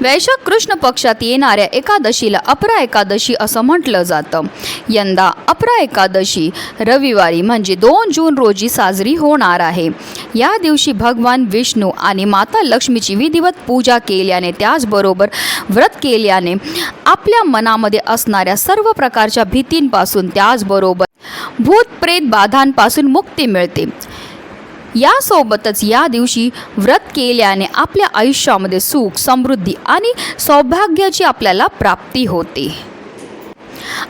वैशाख कृष्ण पक्षात येणाऱ्या एकादशीला अपरा एकादशी असं म्हटलं जातं. यंदा अपरा एकादशी रविवारी म्हणजे दोन जून रोजी साजरी होणार आहे. या दिवशी भगवान विष्णू आणि माता लक्ष्मीची विधिवत पूजा केल्याने त्याचबरोबर व्रत केल्याने आपल्या मनामध्ये असणाऱ्या सर्व प्रकारच्या भीतींपासून त्याचबरोबर भूतप्रेत बाधांपासून मुक्ती मिळते. यासोबतच या दिवशी व्रत केल्याने आपल्या आयुष्यामध्ये सुख समृद्धी आणि सौभाग्याची आपल्याला प्राप्ती होते.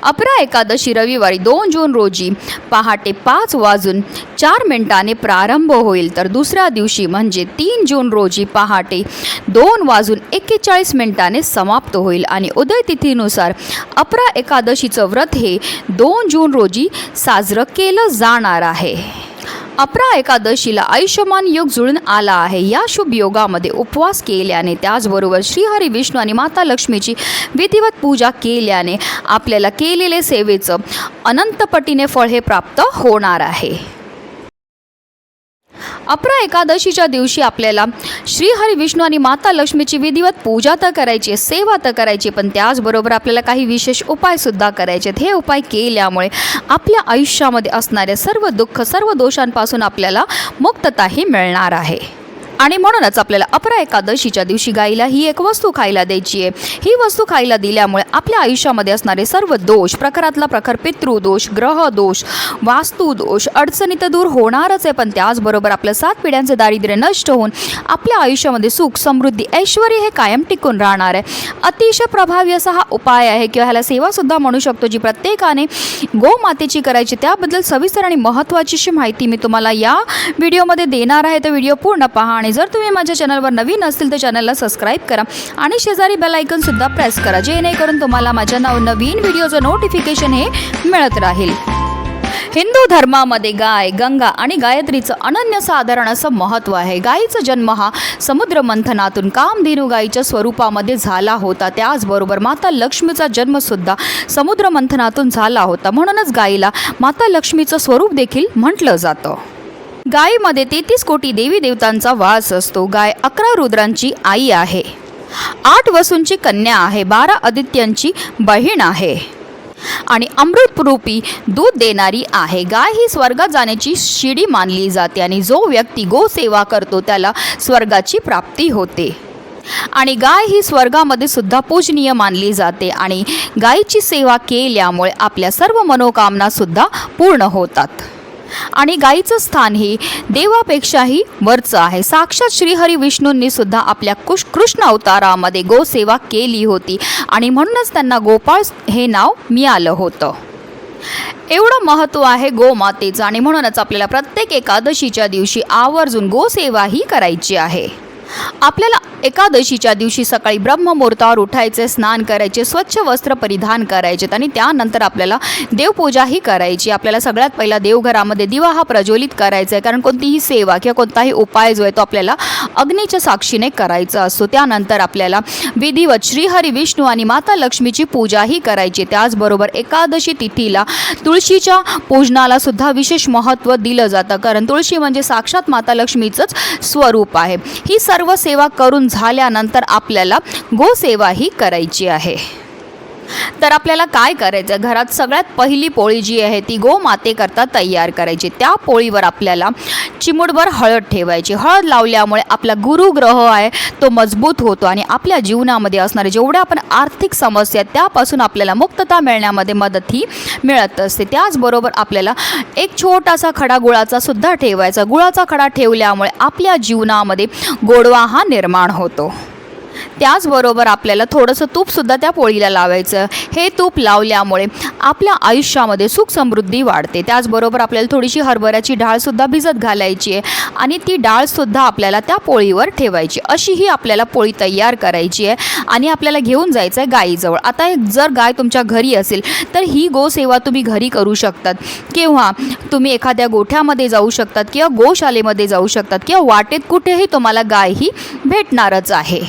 अपरा एकादशी रविवारी दोन जून रोजी पहाटे पाच वाजून चार मिनिटाने प्रारंभ होईल. तर दुसऱ्या दिवशी म्हणजे तीन जून रोजी पहाटे दोन वाजून एक्केचाळीस मिनिटाने समाप्त होईल आणि उदयतिथीनुसार अपरा एकादशीचं व्रत हे दोन जून रोजी साजरं केलं जाणार आहे. अपरा एकादशीला आयुष्यमान योग जुळून आला आहे. या शुभ योगामध्ये उपवास केल्याने त्याचबरोबर श्रीहरी विष्णू आणि माता लक्ष्मीची विधिवत पूजा केल्याने आपल्याला केलेले सेवेचं अनंतपटीने फळ हे प्राप्त होणार आहे. अपरा एकादशीच्या दिवशी आपल्याला श्रीहरी विष्णू आणि माता लक्ष्मीची विधिवत पूजा तर करायची आहे, सेवा तर करायची पण त्याचबरोबर आपल्याला काही विशेष उपायसुद्धा करायचे आहेत. हे उपाय केल्यामुळे आपल्या आयुष्यामध्ये असणाऱ्या सर्व दुःख सर्व दोषांपासून आपल्याला मुक्तताही मिळणार आहे. आणि म्हणूनच आपल्याला अपरा एकादशीच्या दिवशी गाईला ही एक वस्तू खायला द्यायची आहे. ही वस्तू खायला दिल्यामुळे आपल्या आयुष्यामध्ये असणारे सर्व दोष प्रकारातला प्रकार पितृदोष ग्रहदोष वास्तुदोष अडचणी तर दूर होणारच आहे. पण त्याचबरोबर आपल्या सात पिढ्यांचे दारिद्र्य नष्ट होऊन आपल्या आयुष्यामध्ये सुख समृद्धी ऐश्वर हे कायम टिकून राहणार आहे. अतिशय प्रभावी असा हा उपाय आहे किंवा ह्याला सेवासुद्धा म्हणू शकतो जी प्रत्येकाने गोमातेची करायची. त्याबद्दल सविस्तर आणि महत्त्वाची अशी माहिती मी तुम्हाला या व्हिडिओमध्ये देणार आहे. तर व्हिडिओ पूर्ण पहा आणि जर तुम्ही माझ्या चॅनलवर नवीन असतील तर चॅनलला सबस्क्राईब करा आणि शेजारी बेल सुद्धा प्रेस करा जेणेकरून तुम्हाला माझ्या नव नवीन व्हिडिओचं नोटिफिकेशन हे मिळत राहील. हिंदू धर्मामध्ये गाय गंगा आणि गायत्रीचं अनन्यसाधारण असं महत्त्व आहे. गायीचा जन्म हा समुद्र मंथनातून कामधेनू गायीच्या स्वरूपामध्ये झाला होता. त्याचबरोबर माता लक्ष्मीचा जन्मसुद्धा समुद्र मंथनातून झाला होता. म्हणूनच गायीला माता लक्ष्मीचं स्वरूप देखील म्हटलं जातं. गायीमध्ये तेहतीस कोटी देवी देवतांचा वास असतो. गाय अकरा रुद्रांची आई आहे. आठ वसूंची कन्या आहे. बारा आदित्यांची बहीण आहे. आणि अमृतरूपी दूध देणारी आहे. गाय ही स्वर्गात जाण्याची शिडी मानली जाते आणि जो व्यक्ती गोसेवा करतो त्याला स्वर्गाची प्राप्ती होते. आणि गाय ही स्वर्गामध्ये सुद्धा पूजनीय मानली जाते आणि गायीची सेवा केल्यामुळे आपल्या सर्व मनोकामना सुद्धा पूर्ण होतात. आणि गायीचं स्थान हे देवापेक्षाही वरचं आहे. साक्षात श्रीहरी विष्णूंनी सुद्धा आपल्या कुश कृष्ण अवतारामध्ये गोसेवा केली होती आणि म्हणूनच त्यांना गोपाळ हे नाव मिळालं होतं. एवढं महत्त्व आहे गोमातेचं आणि म्हणूनच आपल्याला प्रत्येक एकादशीच्या दिवशी आवर्जून गोसेवा ही करायची आहे. आपल्याला एकादशीच्या दिवशी सकाळी ब्रह्ममुहूर्तावर उठायचे स्नान करायचे स्वच्छ वस्त्र परिधान करायचे आणि त्यानंतर आपल्याला देवपूजाही करायची. आपल्याला सगळ्यात पहिला देवघरामध्ये दिवा हा प्रज्वलित करायचा आहे कारण कोणतीही सेवा किंवा कोणताही उपाय जो आहे तो आपल्याला अग्नीच्या साक्षीने करायचा असतो. त्यानंतर आपल्याला विधिवत श्रीहरी विष्णू आणि माता लक्ष्मीची पूजाही करायची. त्याचबरोबर एकादशी तिथीला तुळशीच्या पूजनाला सुद्धा विशेष महत्त्व दिलं जातं कारण तुळशी म्हणजे साक्षात माता लक्ष्मीचंच स्वरूप आहे. ही सर्व सेवा करून झाल्यानंतर आपल्याला गोसेवाही करायची आहे. तर आपल्याला काय करायचं? घरात सगळ्यात पहिली पोळी जी आहे ती गोमातेकरता तयार करायची. त्या पोळीवर आपल्याला चिमुडभर हळद ठेवायची. हळद लावल्यामुळे आपला गुरुग्रह आहे तो मजबूत होतो आणि आपल्या जीवनामध्ये असणारे जेवढ्या आपण आर्थिक समस्या त्यापासून आपल्याला मुक्तता मिळण्यामध्ये मदत ही मिळत असते. त्याचबरोबर आपल्याला एक छोटासा खडा गुळाचा सुद्धा ठेवायचा. गुळाचा खडा ठेवल्यामुळे आपल्या जीवनामध्ये गोडवा हा निर्माण होतो. त्याचबरोबर आपल्याला थोडंसं तूपसुद्धा त्या पोळीला लावायचं. हे तूप लावल्यामुळे आपल्या आयुष्यामध्ये सुख समृद्धी वाढते. त्याचबरोबर आपल्याला थोडीशी हरभऱ्याची डाळसुद्धा भिजत घालायची आहे आणि ती डाळसुद्धा आपल्याला त्या पोळीवर ठेवायची. अशी ही आपल्याला पोळी तयार करायची आहे आणि आपल्याला घेऊन जायचं आहे गाईजवळ. आता जर गाय तुमच्या घरी असेल तर ही गोसेवा तुम्ही घरी करू शकतात. किंवा तुम्ही एखाद्या गोठ्यामध्ये जाऊ शकतात किंवा गोशालेमध्ये जाऊ शकतात किंवा वाटेत कुठेही तुम्हाला गाय ही भेटणारच आहे.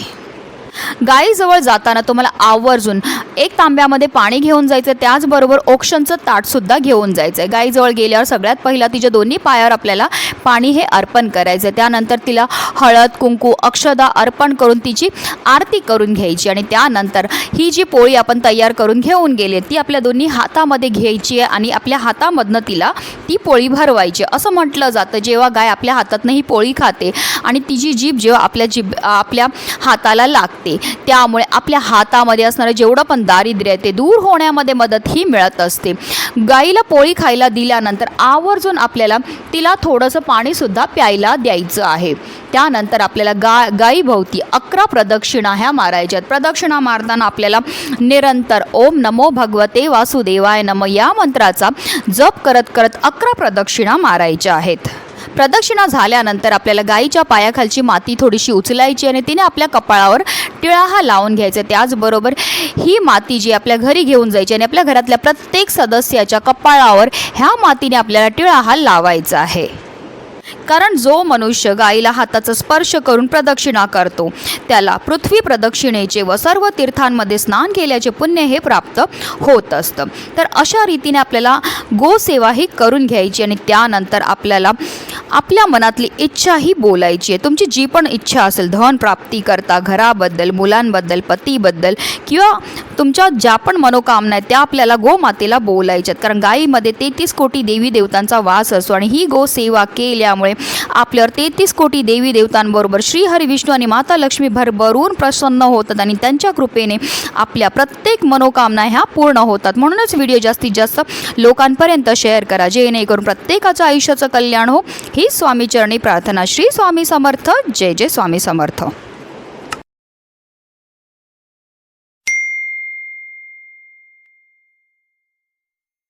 गाईजवळ जाताना तुम्हाला आवर्जून एक तांब्यामध्ये पाणी घेऊन जायचं त्याचबरोबर ओक्षणचं ताटसुद्धा घेऊन जायचं आहे गाईजवळ गेल्यावर सगळ्यात पहिला तिच्या दोन्ही पायावर आपल्याला पाणी हे अर्पण करायचं आहे त्यानंतर तिला हळद कुंकू अक्षदा अर्पण करून तिची आरती करून घ्यायची आणि त्यानंतर ही जी पोळी आपण तयार करून घेऊन गेली ती आपल्या दोन्ही हातामध्ये घ्यायची आहे आणि आपल्या हातामधनं तिला ती पोळी भरवायची. असं म्हटलं जातं. जेव्हा गाय आपल्या हातातनं ही पोळी खाते आणि तिची जीभ जेव्हा आपल्या जीभ आपल्या हाताला लागते त्यामुळे आपल्या हातामध्ये असणारं जेवढं पण दारिद्र्य आहे ते दूर होण्यामध्ये मदत ही मिळत असते. गाईला पोळी खायला दिल्यानंतर आवर्जून आपल्याला तिला थोडंसं पाणीसुद्धा प्यायला द्यायचं आहे. त्यानंतर आपल्याला गा गाईभोवती अकरा प्रदक्षिणा ह्या मारायच्यात. प्रदक्षिणा मारताना आपल्याला निरंतर ओम नमो भगवते वासुदेवाय नम या मंत्राचा जप करत करत अकरा प्रदक्षिणा मारायच्या आहेत. प्रदक्षिणा झाल्यानंतर आपल्याला गाईच्या पायाखालची माती थोडीशी उचलायची आणि तिने आपल्या कपाळावर टिळा हा लावून घ्यायचा. त्याचबरोबर ही माती जी आपल्या घरी घेऊन जायची आणि आपल्या घरातल्या प्रत्येक सदस्याच्या कपाळावर ह्या मातीने आपल्याला टिळा हा लावायचा आहे. कारण जो मनुष्य गाईला हाताचा स्पर्श करून प्रदक्षिणा करतो त्याला पृथ्वी प्रदक्षिणेचे व सर्व तीर्थांमध्ये स्नान केल्याचे पुण्य हे प्राप्त होत असतं. तर अशा रीतीने आपल्याला गोसेवा ही करून घ्यायची आणि त्यानंतर आपल्याला आपल्या मनातली इच्छा ही बोलायची आहे. तुमची जी पण इच्छा असेल धन प्राप्ती करता घराबद्दल मुलांबद्दल पतीबद्दल किंवा तुमच्या ज्या पण मनोकामना आहेत त्या आपल्याला गोमातेला बोलायच्यात कारण गायीमध्ये तेहतीस कोटी देवी देवतांचा वास असतो आणि ही गोसेवा केल्यामुळे आपल्यावर तेहतीस कोटी देवी देवतांबरोबर श्री विष्णू आणि माता लक्ष्मी भरभरून प्रसन्न होतात आणि त्यांच्या कृपेने आपल्या प्रत्येक मनोकामना ह्या पूर्ण होतात. म्हणूनच व्हिडिओ जास्तीत जास्त लोकांपर्यंत शेअर करा जेणेकरून प्रत्येकाचं आयुष्याचं कल्याण हो. ही स्वामीचरणी प्रार्थना. श्री स्वामी समर्थ. जय जय स्वामी समर्थ.